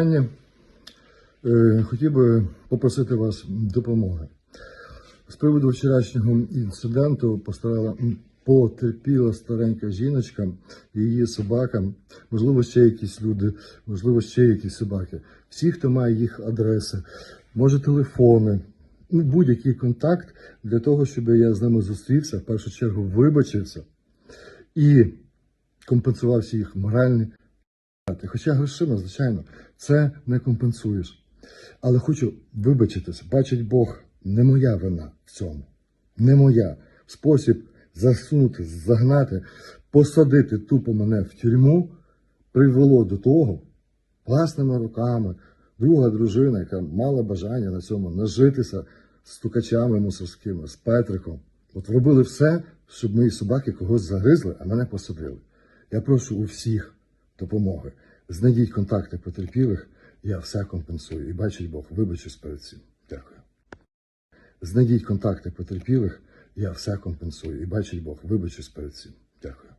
Е, Хотів би попросити вас допомоги. З приводу вчорашнього інциденту постарала потерпіла старенька жіночка і її собака, можливо, ще якісь люди, можливо, ще якісь собаки. Всі, хто має їх адреси, може телефони, ну, будь-який контакт для того, щоб я з ними зустрівся, в першу чергу вибачився і компенсував всі їх моральні. Хоча грошима, звичайно, це не компенсуєш. Але хочу вибачитися. Бачить Бог, не моя вина в цьому. Не моя. Спосіб засунути, загнати, посадити тупо мене в тюрму привело до того, власними руками, друга дружина, яка мала бажання на цьому нажитися з стукачами мусорськими, з Петриком. От робили все, щоб мої собаки когось загризли, а мене посадили. Я прошу у всіх допомоги. Знайдіть контакти потерпілих, я все компенсую. І бачить Бог, вибачусь перед цим. Дякую. Знайдіть контакти потерпілих, я все компенсую. І бачить Бог, вибачусь перед цим.